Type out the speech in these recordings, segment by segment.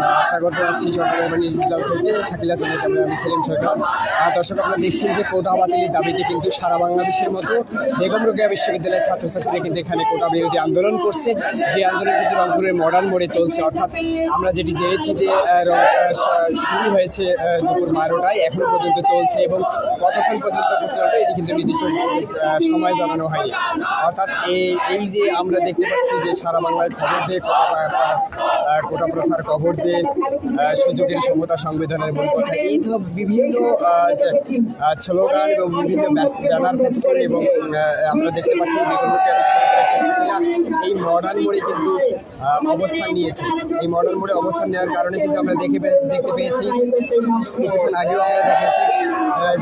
আহ, স্বাগত জানাচ্ছি সরকারের বাণী ডিজিটাল থেকে শাকিলা জানাতে আমরা আমি সেলিম সরকার। আর দর্শক আপনারা দেখছেন যে কোটা বাতিলের দাবিতে কিন্তু সারা বাংলাদেশের মতো বেগম রোকেয়া বিশ্ববিদ্যালয়ের ছাত্রছাত্রীরা কিন্তু এখানে কোটা বিরোধী আন্দোলন করছে। যে আন্দোলন কিন্তু রংপুরের মডার্ন মোড়ে চলছে। অর্থাৎ আমরা যেটি জেনেছি যে শুরু হয়েছে দুপুর বারোটায় এখনও পর্যন্ত চলছে এবং কতক্ষণ পর্যন্ত চলবে এটি কিন্তু নির্দিষ্ট সময় জানানো হয়নি। অর্থাৎ এই এই যে আমরা দেখতে পাচ্ছি যে সারা বাংলায় কোটা প্রথার খবর দিয়ে সুযোগের সমতা সংবিধানের মূল কথা। এই বিভিন্ন স্লোগান এবং বিভিন্ন ব্যানার ফেস্টুন এবং আমরা দেখতে পাচ্ছি বেগম বিশ্ববিদ্যালয়ের শিক্ষার্থীরা এই মডার্ন মোড়ে কিন্তু অবস্থান নিয়েছে। এই মডার্ন মোড়ে অবস্থান নেওয়ার কারণে কিন্তু আমরা দেখে দেখতে পেয়েছি। কিছুক্ষণ আগেও আমরা দেখেছি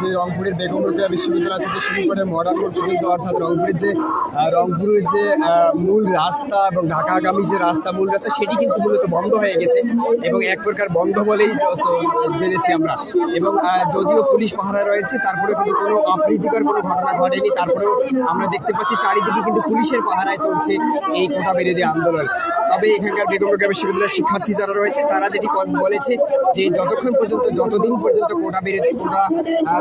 যে রংপুরের বেগম রোকেয়া বিশ্ববিদ্যালয় থেকে শুরু করে মডার্ন মোড় পর্যন্ত, অর্থাৎ রংপুরের যে রংপুরের যে মূল রাস্তা এবং ঢাকাগামী যে রাস্তা, মূল রাস্তা, সেটি কিন্তু মূলত বন্ধ হয়ে গেছে এবং এক প্রকার বন্ধ বলেই জেনেছি আমরা। এবং যদিও পুলিশ পাহারা রয়েছে তারপরে কিন্তু কোনো অপ্রীতিকর কোনো ঘটনা ঘটেনি। তারপরেও আমরা দেখতে পাচ্ছি চারিদিকে কিন্তু পুলিশের পাহারায় চলছে এই কোটা বিরোধী আন্দোলন। তবে এখানকার বেগম রোকেয়া বিশ্ববিদ্যালয়ের শিক্ষার্থী যারা রয়েছে, তারা যেটি বলেছে যে, যতক্ষণ পর্যন্ত, যতদিন পর্যন্ত কোটা বিরোধী, কোটা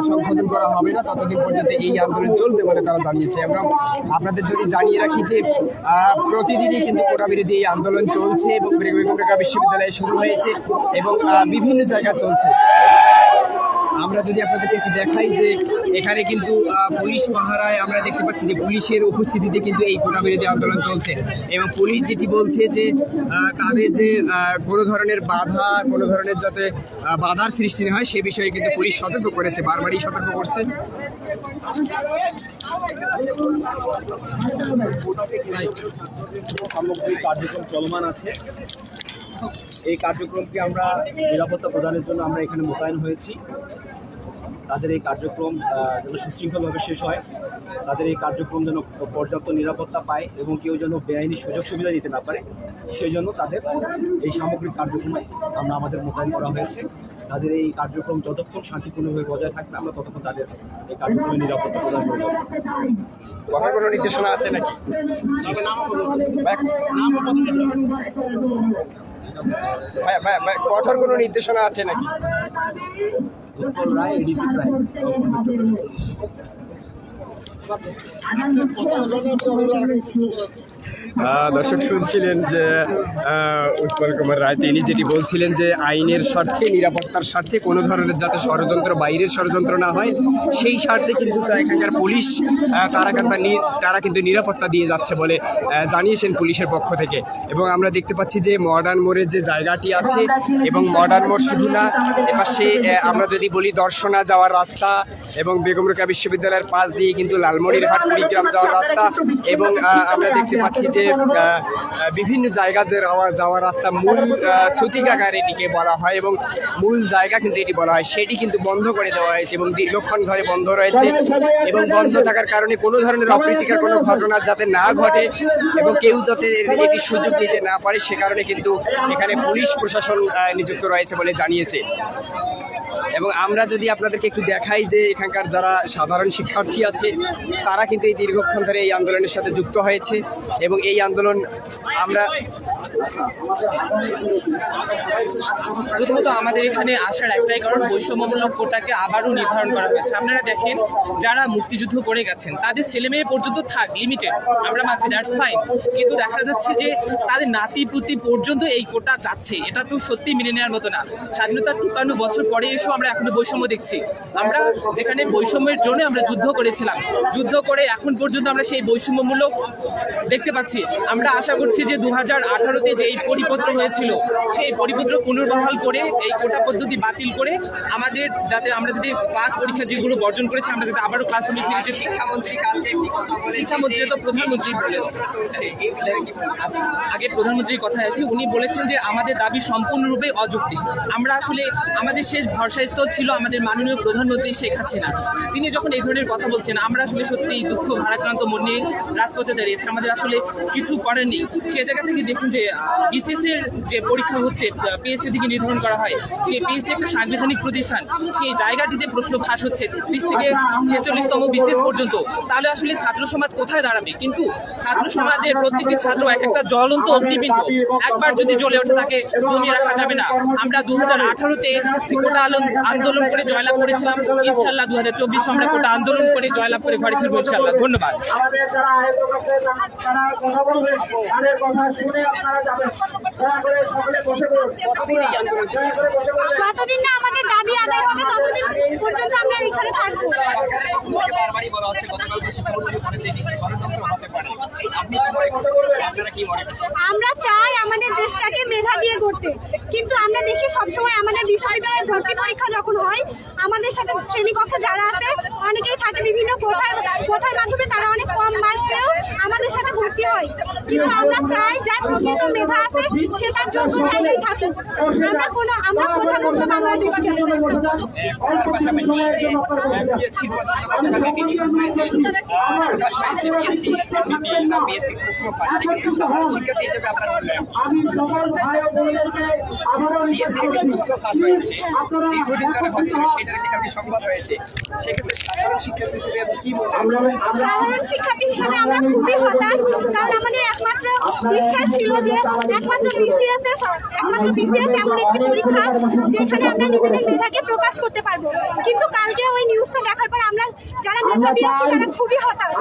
সংশোধন করা হবে না, ততদিন পর্যন্ত এই আন্দোলন চলবে বলে তারা জানিয়েছে। এবং আপনাদের যদি জানিয়ে রাখি যে প্রতিদিনই কিন্তু কোটা বিরোধী এই আন্দোলন চলছে এবং ঢাকা বিশ্ববিদ্যালয়ে শুরু হয়েছে এবং বিভিন্ন জায়গা চলছে। আমরা যদি আপনাদেরকে একটু দেখাই যে এখানে কিন্তু পুলিশ পাহারায় আমরা দেখতে পাচ্ছি যে পুলিশের উপস্থিতিতে কিন্তু এই কোটা বিরোধী আন্দোলন চলছে। এবং পুলিশ যেটি বলছে যে তাদের যে কোনো ধরনের বাধা, কোনো ধরনের যাতে বাধার সৃষ্টি না হয়, সে বিষয়ে কিন্তু পুলিশ সতর্ক করেছে, বারবারই সতর্ক করছে। সামগ্রিক কার্যক্রম চলমান আছে। এই কার্যক্রমকে আমরা নিরাপত্তা প্রদানের জন্য আমরা এখানে মোতায়েন হয়েছি। তাদের এই কার্যক্রম যেন সুশৃঙ্খলভাবে শেষ হয় তাদের এই কার্যক্রম যেন পর্যাপ্ত নিরাপত্তা পায় এবং কেউ যেন বেআইনি সুযোগ সুবিধা দিতে না পারে সেই জন্য তাদের এই সামগ্রিক কার্যক্রমে আমরা আমাদের মোতায়েন করা হয়েছে তাদের এই কার্যক্রম যতক্ষণ শান্তিপূর্ণভাবে বজায় থাকবে আমরা ততক্ষণ তাদের এই কার্যক্রমে নিরাপত্তা প্রদান করে যাব কোনো নির্দেশনা আছে নাকি ভাই- ভাই- ভাই- ভাই, কঠোর কোনো নির্দেশনা আছে নাকি উৎপল রায় এডিসি প্রায়। আহ, দর্শক শুনছিলেন যে উৎপল কুমার রায়, তিনি যেটি বলছিলেন যে, আইনের স্বার্থে, নিরাপত্তার স্বার্থে কোনো ধরনের যাতে ষড়যন্ত্র, বাইরের ষড়যন্ত্র না হয়, সেই স্বার্থে কিন্তু এখানকার পুলিশ তারা কিন্তু তারা কিন্তু নিরাপত্তা দিয়ে যাচ্ছে বলে জানিয়েছেন পুলিশের পক্ষ থেকে। এবং আমরা দেখতে পাচ্ছি যে, মডার্ন মোড়ের যে জায়গাটি আছে এবং মডার্ন মোড় শুধু না, এপাশে আমরা যদি বলি দর্শনা যাওয়ার রাস্তা এবং বেগম বিশ্ববিদ্যালয়ের পাশ দিয়ে কিন্তু লালমনিরহাট, কুড়িগ্রাম যাওয়ার রাস্তা এবং আমরা দেখতে পাচ্ছি যে আহ, বিভিন্ন জায়গা যে যাওয়া যাওয়ার রাস্তা মূল আহ, সূতিকাগার এটিকে বলা হয় এবং মূল জায়গা কিন্তু এটি বলা হয়। সেটি কিন্তু বন্ধ করে দেওয়া হয়েছে এবং দীর্ঘক্ষণ ধরে বন্ধ রয়েছে এবং বন্ধ থাকার কারণে কোনো ধরনের অপ্রীতিকর কোনো ঘটনা যাতে না ঘটে এবং কেউ যাতে এটির সুযোগ নিতে না পারে সে কারণে কিন্তু এখানে পুলিশ প্রশাসন নিযুক্ত রয়েছে বলে জানিয়েছে। এবং আমরা যদি আপনাদেরকে একটু দেখাই যে এখানকার যারা সাধারণ শিক্ষার্থী আছে তারা কিন্তু এই দীর্ঘক্ষণ ধরে এই আন্দোলনের সাথে যুক্ত হয়েছে এবং এই আন্দোলন আমরা প্রথমত আমাদের এখানে আসার একটাই কারণ, বৈষম্যমূলক কোটাকে আবারও নির্ধারণ করা হয়েছে। আপনারা দেখেন, যারা মুক্তিযুদ্ধ করে গেছেন, তাদের ছেলে মেয়ে পর্যন্ত থাক লিমিটেড আমরা মানছি দ্যাটস ফাইন কিন্তু দেখা যাচ্ছে যে তাদের নাতি পুতি পর্যন্ত এই কোটা যাচ্ছে, এটা তো সত্যি মেনে নেওয়ার মতো না। স্বাধীনতার তিপ্পান্ন বছর পরে এসেও আমরা এখনও বৈষম্য দেখছি। আমরা যেখানে বৈষম্যের জন্য আমরা যুদ্ধ করেছিলাম, যুদ্ধ করে এখন পর্যন্ত আমরা সেই বৈষম্যমূলক দেখতে পাচ্ছি আমরা আশা করছি যে দু হাজার আঠারোতে যে এই পরিপত্র হয়েছিল, সেই পরিপত্র পুনর্বহাল করে, এই কোটা পদ্ধতি বাতিল করে আমাদের যাতে আমরা যদি ক্লাস পরীক্ষা যেগুলো বর্জন করেছি, আমরা যাতে আবারও ক্লাস রুমে ফিরে যে শিক্ষামন্ত্রী শিক্ষামন্ত্রী তো প্রধানমন্ত্রী আচ্ছা আগে প্রধানমন্ত্রীর কথায় আসি। উনি বলেছেন যে আমাদের দাবি সম্পূর্ণরূপে অযৌক্তিক। আমরা আসলে আমাদের শেষ ভরসাস্থল ছিল আমাদের মাননীয় প্রধানমন্ত্রী শেখ হাসিনা। তিনি যখন এই ধরনের কথা বলছেন, আমরা আসলে সত্যি দুঃখ, ভারাক্রান্ত মন নিয়ে রাজপথে দাঁড়িয়েছি আমাদের আসলে কিছু করেননি সে জায়গা থেকে দেখুন যে বিসিএস এর যে পরীক্ষা হচ্ছে পিএসসি থেকে নির্ধারণ করা হয়, সেই পিএসসি একটা সাংবিধানিক প্রতিষ্ঠান। সেই জায়গাটিতে প্রশ্ন ফাঁস হচ্ছে, তিরিশ থেকে ছেচল্লিশতম বিসিএস পর্যন্ত। তাহলে আসলে ছাত্র সমাজ কোথায় দাঁড়াবে? কিন্তু ছাত্র সমাজের প্রত্যেকটি ছাত্র এক একটা জ্বলন্ত অগ্নিপিণ্ড একবার যদি জ্বলে ওঠে, তাকে কমিয়ে রাখা যাবে না। আমরা দু হাজার আঠারোতে কোটা আন্দোলন করে জয়লাভ করেছিলাম। ইনশাল্লাহ দু হাজার চব্বিশে আমরা কোটা আন্দোলন করে জয়লাভ করে ঘরে ফিরবো ইনশাল্লাহ ধন্যবাদ। কথা বলবেন তাদের কথা শুনে আপনারা যাবেন। দয়া করে সকলে বসে পড়ুন। দয়া করে বসে পড়ুন। যতদিন না আমাদের দাবি আদায় হবে ততদিন পর্যন্ত আমরা এখানে থাকব। বারবারই বলা হচ্ছে গতকাল যে করেছে ষড়যন্ত্র হতে পারে আপনি কি মনে করছেন আপনারা কি মনে করছেন? আমরা চাই আমাদের দেশটাকে মেধা দিয়ে গড়তে। কিন্তু আমরা দেখি সবসময় আমাদের বিশ্ববিদ্যালয়ের ভর্তি পরীক্ষা যখন হয় আমাদের সাথে শ্রেণীকক্ষে যারা আছে অনেকেই থাকে বিভিন্ন কোঠার কোঠার মাধ্যমে তারা অনেক কম মার্ক পেয়েও আমাদের সাথে ভর্তি হয়। কিন্তু আমরা চাই যার প্রকৃত মেধা আছে সে তার যোগ্য জায়গায় থাকুক। আমরা কোনো আমরা প্রধানমন্ত্রী বাংলাদেশ চাই শিক্ষার্থী হিসেবে আপনার আমি সকল ভাই ও বোনেদেরকে আবারও পিএসসি একটি প্রশ্ন ফাঁস হয়েছে। দীর্ঘদিন ধরে হচ্ছিল সেটার একটি সংবাদ হয়েছে সেক্ষেত্রে সাধারণ শিক্ষার্থী হিসেবে আপনি কি বলবেন? আমরা আমরা সাধারণ শিক্ষার্থী হিসেবে আমরা খুবই হতাশ কারণ আমাদের একমাত্র বিশ্বাস ছিল যে একমাত্র বিসিএস একমাত্র বিসিএস এমন একটি পরীক্ষা যেখানে আমরা নিজেদের মেধাকে প্রকাশ করতে পারব। কিন্তু কালকে ওই নিউজটা দেখার পর আমরা যারা মেধাবী আছি তারা খুবই হতাশ।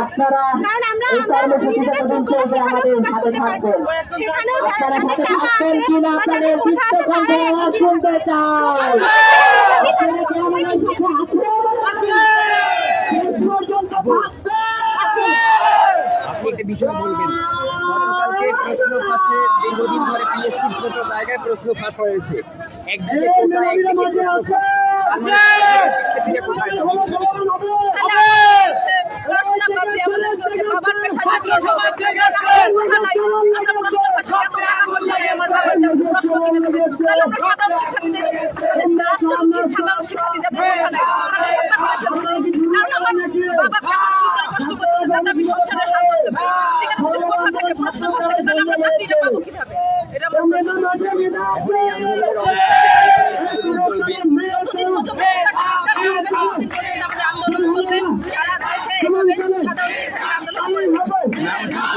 কারণ আমরা আমরা নিজেদের যোগ্যতা সেখানেও প্রকাশ করতে পারব। আছে বা যাদের কোঠা আছে তারাই একই শুনতে চাই। আপনি একটা বিষয় বলবেন। গতকালকে প্রশ্ন ফাঁসে দীর্ঘদিন ধরে পিএসসির কত জায়গায় প্রশ্ন ফাঁস হয়েছে। একদিকে কোটা একদিকে প্রশ্ন ফাঁস। কোথায়? যাবেন পড়াশোনা বাদ দিয়ে আমাদেরকে হচ্ছে? বাবার পেশা জায়গায় আমরা নাই পাশে এত টাকা পয়সা নেই। আমার বাবার যে প্রশ্ন কিনে দেবে তাহলে আমরা সাধারণ শিক্ষার্থীদের মানে রাষ্ট্র উচিত সাধারণ শিক্ষার্থী যাদের কথা নাই তাদের হত্যা করে ফেলবে। কারণ আমার বাবা কেমন কষ্ট করতেছে যাতে আমি সংসারের হাল ধরতে পারি সেখানে যদি কোথা থাকে প্রশ্ন ফাঁস থাকে তাহলে আমরা চাকরিটা পাবো কীভাবে? এটা যতদিন পর্যন্ত আমাদের আন্দোলন চলবে। সারা দেশে এভাবে সাধারণ শিক্ষার্থীর আন্দোলন করে নাম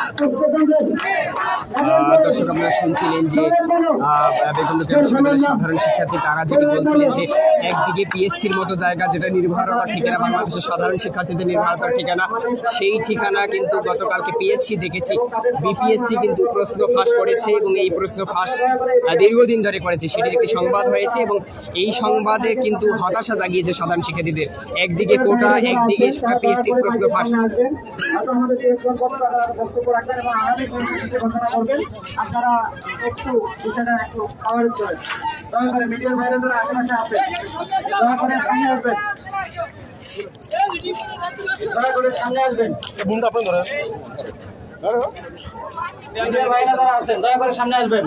দর্শক আপনারা শুনছিলেন যে বেগম বিশ্ববিদ্যালয়ের সাধারণ শিক্ষার্থী, তারা যেটি বলছিলেন যে, একদিকে পিএসসির মতো জায়গা যেটা নির্ভরতার ঠিকানা, বাংলাদেশের সাধারণ শিক্ষার্থীদের নির্ভরতার ঠিকানা, সেই ঠিকানা কিন্তু গতকালকে পিএসসি দেখেছি। বিপিএসসি কিন্তু প্রশ্ন ফাঁস করেছে এবং এই প্রশ্ন ফাঁস দীর্ঘদিন ধরে করেছে। সেটির একটি সংবাদ হয়েছে এবং এই সংবাদে কিন্তু হতাশা জাগিয়েছে সাধারণ শিক্ষার্থীদের। একদিকে কোটা, একদিকে পিএসসির প্রশ্ন ফাঁস। রাখবেন এবং আগামী পরিস্থিতিতে ঘোষণা করবেন। আপনারা একটু বিষয়টা একটু খাবার করেন। দয়া করে মিডিয়ার বাইরে যারা আশেপাশে আছেন দয়া করে সামনে আসবেন। দয়া করে সামনে আসবেন। বাইরে যারা আছেন দয়া করে সামনে আসবেন।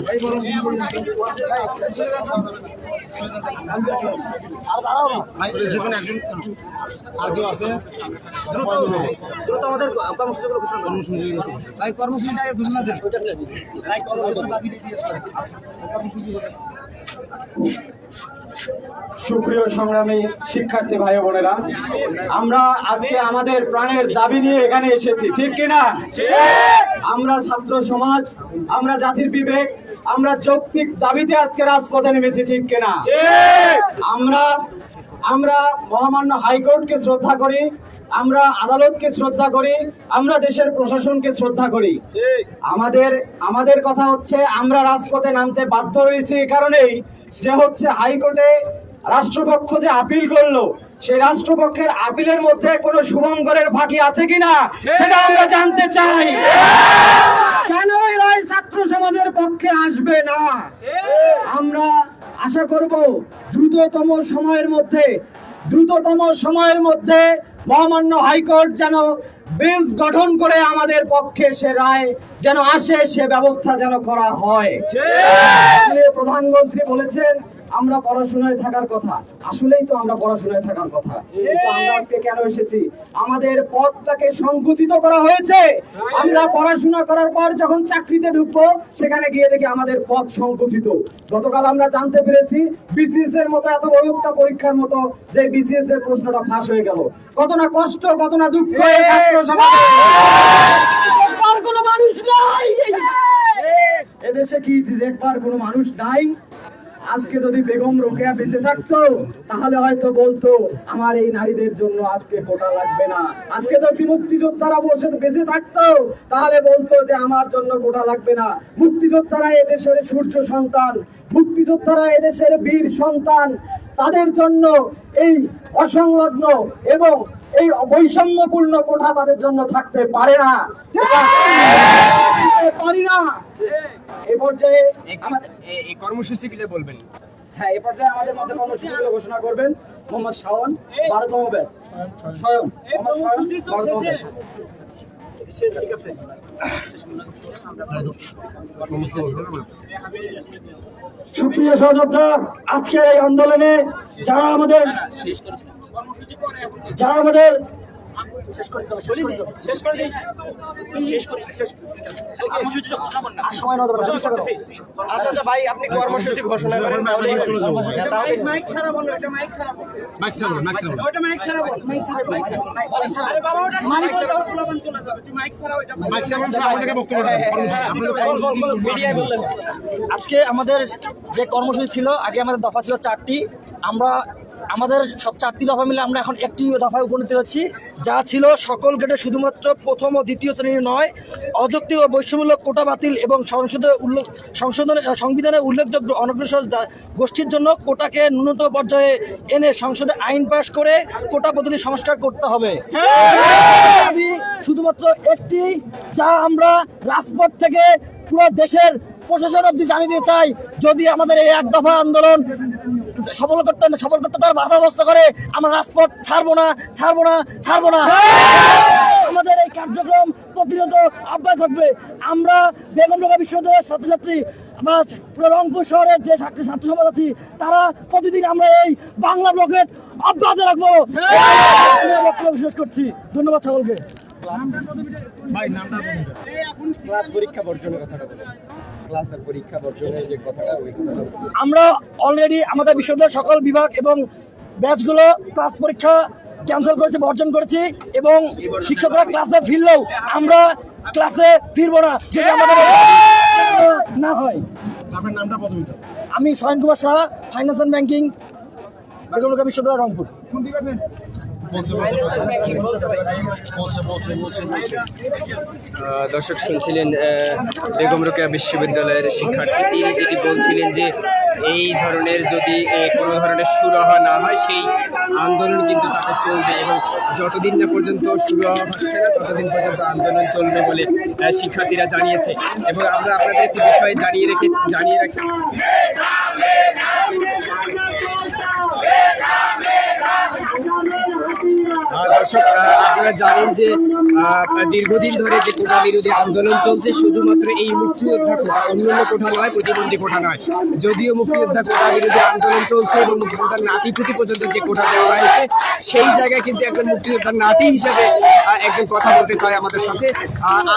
আর কেউ আছে দ্রুত আমাদের কর্মসূচিগুলো ঘোষণা করুন ভাই কর্মসূচিটা ঘোষণা দেন সুপ্রিয় সংগ্রামী শিক্ষার্থী ভাই বোনেরা, আমরা আজকে আমাদের প্রাণের দাবি নিয়ে এখানে এসেছি, ঠিক কিনা? আমরা ছাত্র সমাজ, আমরা জাতির বিবেক, আমরা যৌক্তিক দাবিতে আজকে রাজপথে নেমেছি, ঠিক কিনা? আমরা আমরা মহামান্য হাইকোর্টকে শ্রদ্ধা করি আমরা আদালতকে শ্রদ্ধা করি আমরা দেশের প্রশাসনকে শ্রদ্ধা করি। আমাদের আমাদের কথা হচ্ছে আমরা রাজপথে নামতে বাধ্য হয়েছি এই কারণেই যে হচ্ছে হাইকোর্টে রাষ্ট্রপক্ষ যে আপিল করল সেই রাষ্ট্রপক্ষের আপিলের মধ্যে কোনো শুভঙ্করের ফাঁকি আছে কিনা সেটা আমরা জানতে চাই। কেন ছাত্র সমাজের পক্ষে আসবে না? আমরা আশা করব দ্রুততম সময়ের মধ্যে দ্রুততম সময়ের মধ্যে মহামান্য হাইকোর্ট যেন বেঞ্চ গঠন করে আমাদের পক্ষে সে রায় যেন আসে সে ব্যবস্থা যেন করা হয়। প্রধানমন্ত্রী বলেছেন আমরা পড়াশোনায় থাকার কথা। আসলেই তো আমরা পড়াশোনায় থাকার কথা। আমরা আজকে কেন এসেছি? আমাদের পদটাকে সংকুচিত করা হয়েছে। আমরা পড়াশোনা করার পর যখন চাকরিতে ঢুকবো, সেখানে গিয়ে দেখি আমাদের পদ সংকুচিত। গতকাল আমরা জানতে পেরেছি বিসিএস এর মতো এত বড় একটা পরীক্ষার মতো যে বিসিএস এর প্রশ্নটা ফাঁস হয়ে গেল। কত না কষ্ট, কত না দুঃখ ছাত্র সমাজে কোনো মানুষ নাই। এদেশে কি দেখবার কোনো মানুষ নাই? আজকে যদি বেগম রোকেয়া বেঁচে থাকতো, তাহলে হয়তো বলতো, আমার এই নারীদের জন্য আজকে কোটা লাগবে না। আজকে যদি মুক্তিযোদ্ধারা বসে বেঁচে থাকতো, তাহলে বলতো যে, আমার জন্য কোটা লাগবে না। মুক্তিযোদ্ধারা এদেশের সূর্য সন্তান, মুক্তিযোদ্ধারা এদেশের বীর সন্তান, তাদের জন্য এই অসংলগ্ন এবং এই বৈষম্যপূর্ণ কোঠা তাদের জন্য থাকতে পারে না। পারি না। এ পর্যায়ে আমাদের এই কর্মসূচি গুলো বলবেন? হ্যাঁ এ পর্যায়ে আমাদের মধ্যে কর্মসূচিগুলো ঘোষণা করবেন মোহাম্মদ শাওন বারোতম ব্যাচ। স্বয়ং মোহাম্মদ শাওন বারোতম ব্যাচ। ঠিক আছে। সুপ্রিয় সহযোদ্ধা আজকের এই আন্দোলনে যারা আমাদের যারা আমাদের সময় নয় চেষ্টা করো আচ্ছা আচ্ছা ভাই আপনি কর্মসূচি ঘোষণা করেন তাহলে মাইক ছাড়ো মাইক ছাড়ো মাইক ছাড়ো আমাদেরকে বক্তব্য দেন কর্মসূচি আপনাদের আজকে আমাদের যে কর্মসূচি ছিল আগে আমাদের দফা ছিল চারটি। আমরা আমাদের সব চারটি দফা মিলে আমরা এখন একটি দফায় উপনীত হচ্ছি। যা ছিল সকল গেটে শুধুমাত্র প্রথম ও দ্বিতীয় শ্রেণির নয়, অযৌক্তিক ও বৈষম্যমূলক কোটা বাতিল এবং সংসদে উল্লেখ সংশোধনে সংবিধানের উল্লেখযোগ্য অনগ্রসর গোষ্ঠীর জন্য কোটাকে ন্যূনতম পর্যায়ে এনে সংসদে আইন পাশ করে কোটা পদ্ধতি সংস্কার করতে হবে। শুধুমাত্র একটি, যা আমরা রাজপথ থেকে পুরো দেশের প্রশাসন অব্দি জানিয়ে দিতে চাই, যদি আমাদের এই এক দফা আন্দোলন সফল করতে সফল করতে তার বাধাগ্রস্ত করে। আমরা রাজপথ ছাড়বো না ছাড়বো না ছাড়বো না। আমাদের এই কার্যক্রম প্রতিনিয়ত অব্যাহত থাকবে। আমরা বেগম রোগা বিশ্ববিদ্যালয়ের ছাত্রছাত্রী আমরা পুরো রংপুর শহরের যে ছাত্র ছাত্র সমাজ আছি তারা প্রতিদিন আমরা এই বাংলা ব্লকেট অব্যাহত রাখব। আমি বক্তব্য করছি। ধন্যবাদ সকলকে। ভাই নামটা বলুন। ক্লাস পরীক্ষা বর্জনের কথাটা বলুন। ক্লাসের পরীক্ষা বর্জনের যে কথাটা ওই কথাটা বলুন। আমরা অলরেডি আমাদের বিশ্ববিদ্যালয়ের সকল বিভাগ এবং ব্যাচগুলো ক্লাস পরীক্ষা ক্যান্সেল করেছে বর্জন করেছি এবং শিক্ষকরা ক্লাসে ফিরলেও আমরা ক্লাসে ফিরবো না যদি আমাদের না হয়। আমি Swayan Kumar Saha finance and banking বেগমলকা বিশ্ববিদ্যালয় রংপুর দর্শক শুনছিলেন বেগম রোকেয়া বিশ্ববিদ্যালয়ের শিক্ষার্থী তিনি যেটি বলছিলেন যে এই ধরনের যদি কোনো ধরনের সুরাহা না হয় সেই আন্দোলন কিন্তু তাদের চলবে এবং যতদিন না পর্যন্ত সুরাহা হচ্ছে না ততদিন পর্যন্ত আন্দোলন চলবে বলে শিক্ষার্থীরা জানিয়েছে এবং আমরা আপনাদের একটি বিষয় জানিয়ে রেখে জানিয়ে রাখি দর্শক আপনারা জানেন যে দীর্ঘদিন ধরে যে কোটা বিরোধী আন্দোলন চলছে, শুধুমাত্র এই মুক্তিযোদ্ধা কোটা, অন্যান্য কোঠা নয়, প্রতিবন্ধী কোঠা নয় যদিও মুক্তিযোদ্ধা কোটা বিরোধী আন্দোলন চলছে এবং মুক্তিযোদ্ধার নাতি পুঁতি পর্যন্ত যে কোটা দেওয়া হয়েছে, সেই জায়গায় কিন্তু একজন মুক্তিযোদ্ধার নাতি হিসেবে একজন কথা বলতে চায় আমাদের সাথে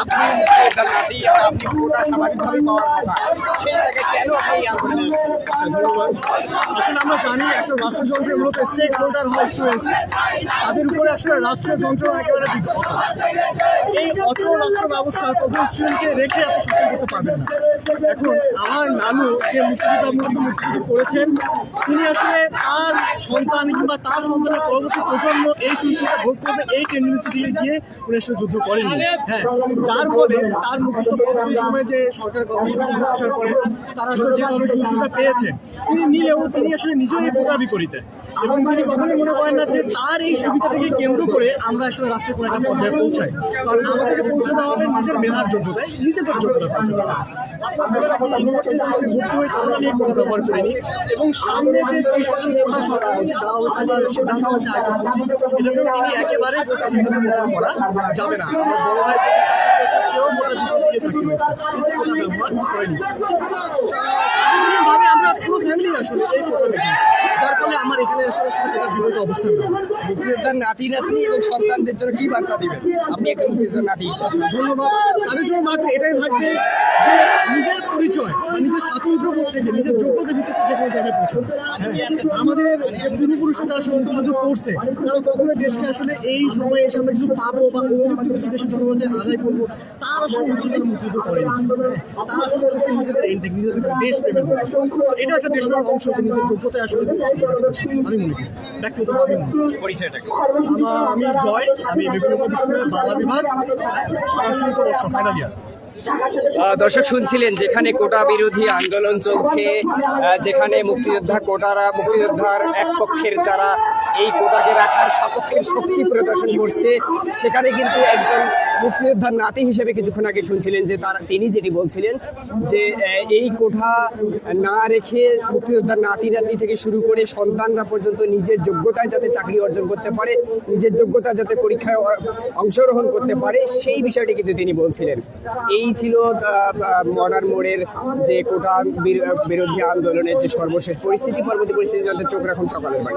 আপনি মুক্তিযোদ্ধার নাতি, আপনি কোটা স্বাভাবিকভাবে পাওয়ার কথা, সেই জায়গায় কেন আপনি এই। আসলে আমরা জানি, একটা রাষ্ট্রযন্ত্রের মূলত স্টেক হোল্ডার হয় তাদের উপরে আসলে একেবারে এই অচল রাষ্ট্র ব্যবস্থা কখনো রেখে আপনি সফল করতে পারবেন না। এখন আমার নানু যে মুক্তিযুদ্ধ মুক্তিযুদ্ধ করেছেন, তিনি আসলে তার সন্তান কিংবা তার সন্তানের পরবর্তী প্রজন্ম এই সুযোগটা ভোগ করবে, এই টেন্ডেন্সি দিয়ে গিয়ে উনি আসলে যুদ্ধ করেননি। হ্যাঁ যার ফলে তার মুক্তিযুদ্ধ পরবর্তী যে সরকার গঠন আসার পরে তারা আসলে যে ধরনের সুযোগ সুবিধা পেয়েছেন তিনি নিলেও তিনি আসলে নিজেই কোটার বিপরীতে। এবং তিনি কখনোই মনে করেন না যে তার এই সুবিধা দাবিকে কেন্দ্র করে আমরা আসলে রাষ্ট্রের কোনো একটা পর্যায়ে পৌঁছাই। কারণ আমাদেরকে পৌঁছাতে হবে নিজের মেধার যোগ্যতায় নিজেদের যোগ্যতা হবে। আপনার এবং সামনে যে দেওয়া সিদ্ধান্ত না। আমার পুরো ফ্যামিলি আসলে এই যার ফলে আমার এখানে আসলে অবস্থান মুক্তিযোদ্ধার নাতি, নাতনি এবং সন্তানদের জন্য কি বার্তা দিবেন? আপনি একজন মুক্তিযোদ্ধার নাতি ধন্যবাদ। তাদের জন্য মাত্র এটাই থাকবে নিজের পরিচয় বা নিজের স্বাতন্ত্র্য বোধ থেকে, নিজের যোগ্যতা ভিত্তিতে যে কোনো জায়গায় পৌঁছানো। হ্যাঁ আমাদের যে পূর্বপুরুষরা যারা আসলে মুক্তিযুদ্ধ করছে, তারা কখনো দেশকে আসলে এই সময়ে এসে আমরা কিছু পাবো বা অতিরিক্ত কিছু দেশের জনগণের আদায় করব, তার আসলে উচ্চতার মুক্তিযুদ্ধ করেনি হ্যাঁ তারা আসলে করেছে নিজেদের এন্টেক নিজেদের দেশ প্রেমের এটা একটা দেশপ্রেমের অংশ যে নিজের যোগ্যতায় আসলে আমি মনে করি। আমি জয়, আমি বাংলা বিভাগ ফাইনাল ইয়ার দর্শক শুনছিলেন, যেখানে কোটা বিরোধী আন্দোলন চলছে যেখানে মুক্তিযোদ্ধা, কোটারা, মুক্তিযোদ্ধার এক পক্ষের যারা এই কোটাকে রাখার সপক্ষের শক্তি প্রদর্শন করছে। সেখানে কিন্তু একজন মুক্তিযোদ্ধার নাতি হিসেবে কিছুক্ষণ আগে শুনছিলেন যে তারা তিনি যেটি বলছিলেন যে এই কোঠা না রেখে মুক্তিযোদ্ধার নাতি নাতি থেকে শুরু করে সন্তানরা পর্যন্ত নিজের যোগ্যতায় যাতে চাকরি অর্জন করতে পারে, নিজের যোগ্যতা যাতে পরীক্ষায় অংশগ্রহণ করতে পারে, সেই বিষয়টি কিন্তু তিনি বলছিলেন। এই ছিল মডার্ন মোড়ের যে কোটা বিরোধী আন্দোলনের যে সর্বশেষ পরিস্থিতি, পরবর্তী পরিস্থিতি যাতে চোখ রাখুন সকালের বাড়ি